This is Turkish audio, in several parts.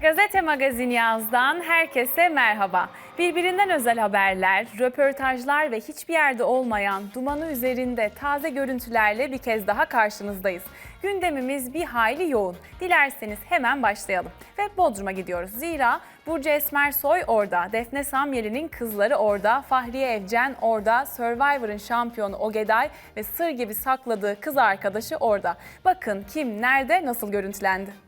Gazete Magazin Yaz'dan herkese merhaba. Birbirinden özel haberler, röportajlar ve hiçbir yerde olmayan dumanı üzerinde taze görüntülerle bir kez daha karşınızdayız. Gündemimiz bir hayli yoğun. Dilerseniz hemen başlayalım. Ve Bodrum'a gidiyoruz. Zira Burcu Esmersoy orada, Defne Samyeli'nin kızları orada, Fahriye Evcen orada, Survivor'ın şampiyonu Ogeday ve sır gibi sakladığı kız arkadaşı orada. Bakın kim, nerede, nasıl görüntülendi.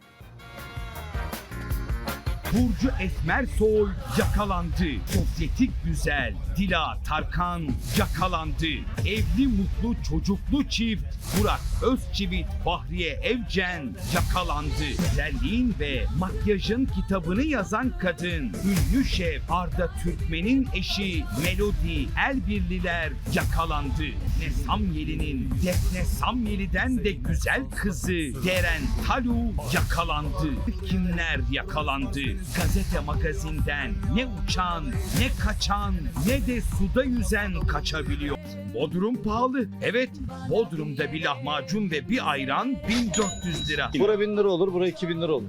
Burcu Esmersoy yakalandı. Sosyetik güzel Dila Tarkan yakalandı. Evli mutlu çocuklu çift Burak Özçivit Bahriye Evcen yakalandı. Güzelliğin ve makyajın kitabını yazan kadın ünlü şef Arda Türkmen'in eşi Melodi Elbirliler yakalandı. Ne Samyeli'nin Defne Samyeli'den de güzel kızı Deren Talu yakalandı. Kimler yakalandı? Gazete magazinden ne uçan, ne kaçan, ne de suda yüzen kaçabiliyor. Bodrum pahalı. Evet, Bodrum'da bir lahmacun ve bir ayran 1400 lira. Bura 1000 lira olur, bura 2000 lira olur.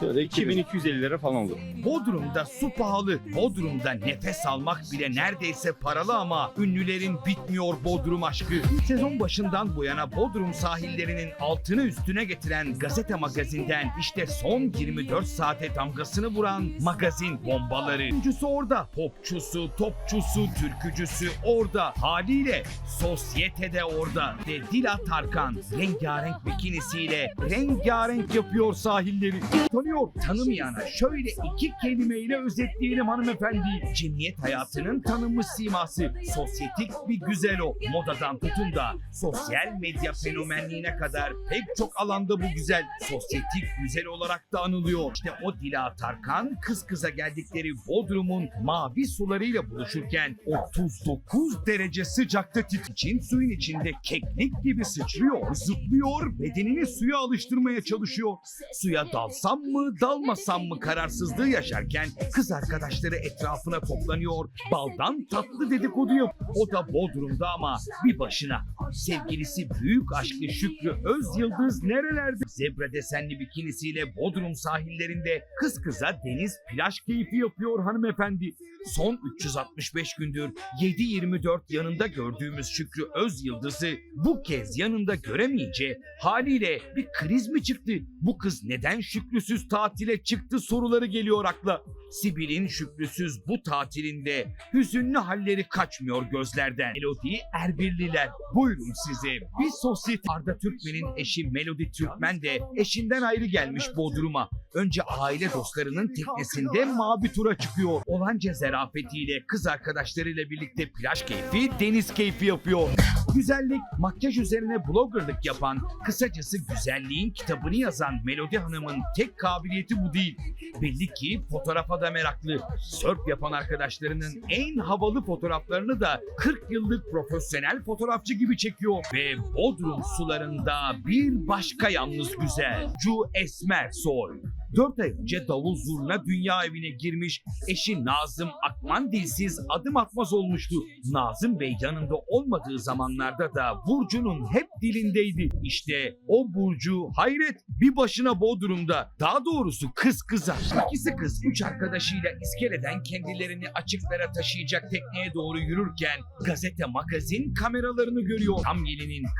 Şöyle 2000. 2250 lira falan olur. Bodrum'da su pahalı. Bodrum'da nefes almak bile neredeyse paralı ama ünlülerin bitmiyor Bodrum aşkı. Sezon başından bu yana Bodrum sahillerinin altını üstüne getiren gazete magazinden işte son 24 saate damgasını vuran magazin bombaları. Oyuncusu orada, popçusu, topçusu, türkücüsü orada. Haliyle sosyetede orada. Ve Dila Tarkan rengarenk bikinisiyle rengarenk yapıyor sahilleri. Tanıyor, tanımayana şöyle iki kelimeyle özetleyelim hanımefendi. Cemiyet hayatının tanınmış siması. Sosyetik bir güzel o. Modadan tutun da sosyal medya fenomenliğine kadar pek çok alanda bu güzel. Sosyetik güzel olarak da anılıyor. İşte o Dila Tarkan kız kıza geldikleri Bodrum'un mavi sularıyla buluşurken 39 derece sıcakta tit için suyun içinde keklik gibi sıçrıyor, zıplıyor, bedenini suya alıştırmaya çalışıyor. Suya dalsam mı, dalmasam mı kararsızlığı yaşarken kız arkadaşları etrafına toplanıyor, baldan tatlı dedikodu yap. O da Bodrum'da ama bir başına. Sevgilisi büyük aşkı Şükrü Öz Yıldız nerelerde? Zebra desenli bikinisiyle Bodrum sahillerinde kız kıza deniz plaj keyfi yapıyor hanımefendi. Son 365 gündür 7-24 yanında gördüğümüz Şükrü Öz Yıldız'ı bu kez yanında göremeyince haliyle bir kriz mi çıktı? Bu kız neden Şükrüsüz tatile çıktı soruları geliyor akla. Sibel'in Şükrüsüz bu tatilinde hüzünlü halleri kaçmıyor gözlerden. Melodi Erbirliler buyurun size bir sosyete. Arda Türkmen'in eşi Melodi Türkmen de eşinden ayrı gelmiş Bodrum'a. Önce aile dostlarının teknesinde mavi tura çıkıyor. Olanca zerafetiyle kız arkadaşlarıyla birlikte plaj keyfi, deniz keyfi yapıyor. Güzellik, makyaj üzerine bloggerlık yapan, kısacası güzelliğin kitabını yazan Melodi Hanım'ın tek kabiliyeti bu değil. Belli ki fotoğrafa da meraklı. Sörf yapan arkadaşlarının en havalı fotoğraflarını da 40 yıllık profesyonel fotoğrafçı gibi çekiyor. Ve Bodrum sularında bir başka yalnız güzel. Cu Esmer Soy. 4 ay önce davul zurna dünya evine girmiş eşi Nazım Akman dilsiz adım atmaz olmuştu. Nazım Bey yanında olmadığı zamanlarda da Burcu'nun hep dilindeydi. İşte o Burcu hayret bir başına Bodrum'da daha doğrusu kız kıza. İkisi kız üç arkadaşıyla iskeleden kendilerini açıklara taşıyacak tekneye doğru yürürken gazete magazin kameralarını görüyor. Tam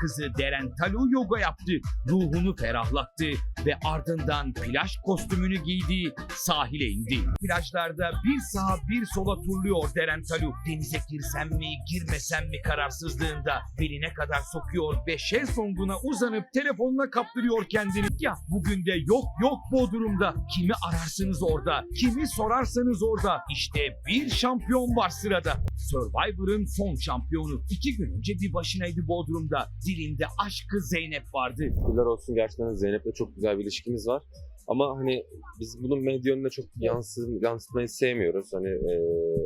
kızı Deren Talu yoga yaptı. Ruhunu ferahlattı ve ardından plaj kostümünü giydi, sahile indi. Plajlarda bir sağa bir sola turluyor Deren Talu. Denize girsem mi, girmesem mi kararsızlığında beline kadar sokuyor ve şezlonguna uzanıp telefonuna kaptırıyor kendini. Ya bugün de yok yok Bodrum'da. Kimi ararsınız orada, kimi sorarsanız orada. İşte bir şampiyon var sırada. Survivor'ın son şampiyonu. İki gün önce bir başınaydı Bodrum'da. Dilinde aşkı Zeynep vardı. Şükürler olsun gerçekten Zeynep'le çok güzel bir ilişkimiz var. Ama hani biz bunun medya önüne çok yansı, yansıtmayı sevmiyoruz. Hani e,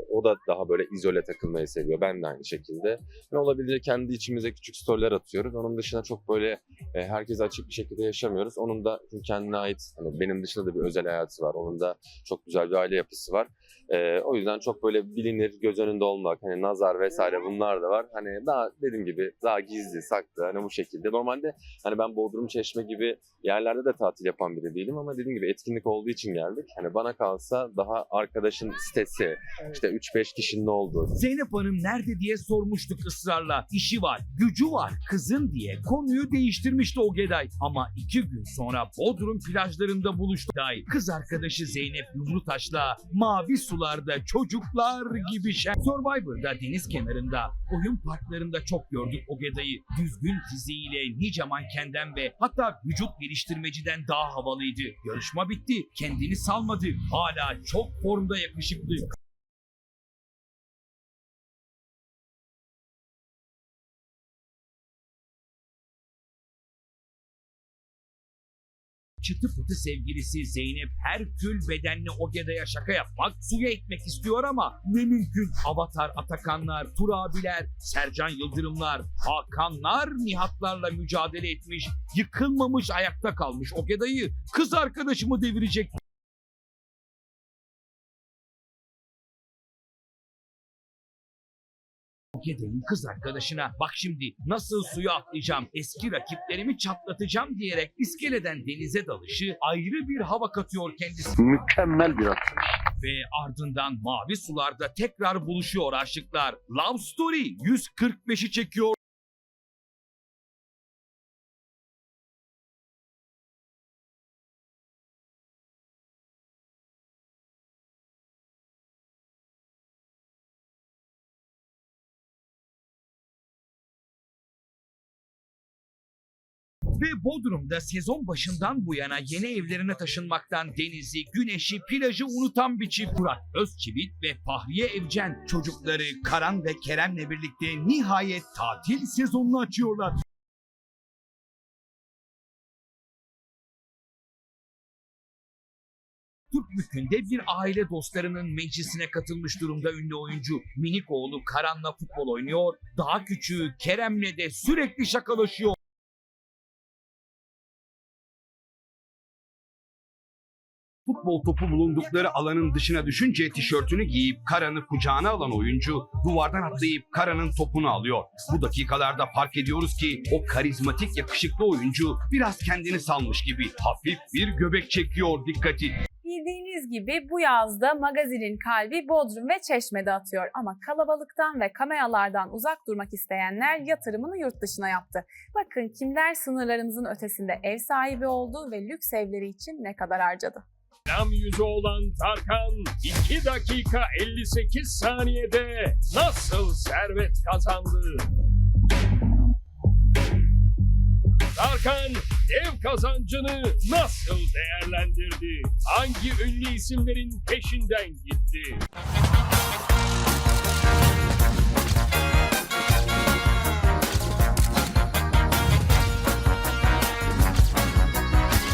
O da daha böyle izole takılmayı seviyor. Ben de aynı şekilde. Ne olabildiğince kendi içimize küçük storyler atıyoruz. Onun dışında çok böyle e, herkese açık bir şekilde yaşamıyoruz. Onun da kendine ait, hani benim dışında da bir özel hayatı var. Onun da çok güzel bir aile yapısı var. E, o yüzden çok böyle bilinir, göz önünde olmak, hani nazar vesaire bunlar da var. Hani daha dediğim gibi daha gizli, saklı hani bu şekilde. Normalde hani ben Bodrum Çeşme gibi yerlerde de tatil yapan biri değilim ama dediğim gibi etkinlik olduğu için geldik. Hani bana kalsa daha arkadaşın sitesi, işte 3-5 kişinin olduğu, Zeynep Hanım nerede diye sormuştuk ısrarla. İşi var, gücü var, kızın diye konuyu değiştirmişti Ogeday. Ama iki gün sonra Bodrum plajlarında buluştu. Day. Kız arkadaşı Zeynep Yumrutaş'la mavi sularda çocuklar gibi şen. Survivor'da deniz kenarında, oyun parklarında çok gördük Ogeday'ı. Düzgün fiziğiyle nice mankenden ve hatta vücut geliştirmeciden daha havalıydı. Yarışma bitti, kendini salmadı. Hala çok formda yakışıklı. Çıtı pıtı sevgilisi Zeynep Herkül bedenli Ogeda'ya şaka yapmak, suya etmek istiyor ama ne mümkün. Avatar Atakanlar, Turabiler, Sercan Yıldırımlar, Hakanlar Nihatlarla mücadele etmiş, yıkılmamış ayakta kalmış Ogeda'yı kız arkadaşımı devirecek Ogeda'nın kız arkadaşına bak şimdi nasıl suya atlayacağım, eski rakiplerimi çatlatacağım diyerek iskeleden denize dalışı ayrı bir hava katıyor kendisi. Mükemmel bir at. Ve ardından mavi sularda tekrar buluşuyor aşıklar. Love Story 145'i çekiyor. Ve Bodrum'da sezon başından bu yana yeni evlerine taşınmaktan denizi, güneşi, plajı unutan bir çift Burak Özçivit ve Fahriye Evcen çocukları Karan ve Kerem'le birlikte nihayet tatil sezonunu açıyorlar. Türkbükü'nde bir aile dostlarının meclisine katılmış durumda ünlü oyuncu. Minik oğlu Karan'la futbol oynuyor. Daha küçüğü Kerem'le de sürekli şakalaşıyor. Futbol topu bulundukları alanın dışına düşünce tişörtünü giyip Karan'ı kucağına alan oyuncu duvardan atlayıp Karan'ın topunu alıyor. Bu dakikalarda fark ediyoruz ki o karizmatik yakışıklı oyuncu biraz kendini salmış gibi hafif bir göbek çekiyor dikkati. Bildiğiniz gibi bu yazda magazinin kalbi Bodrum ve Çeşme'de atıyor ama kalabalıktan ve kameralardan uzak durmak isteyenler yatırımını yurt dışına yaptı. Bakın kimler sınırlarımızın ötesinde ev sahibi oldu ve lüks evleri için ne kadar harcadı. Gram yüzü olan Tarkan 2 dakika 58 saniyede nasıl servet kazandı? Tarkan ev kazancını nasıl değerlendirdi? Hangi ünlü isimlerin peşinden gitti?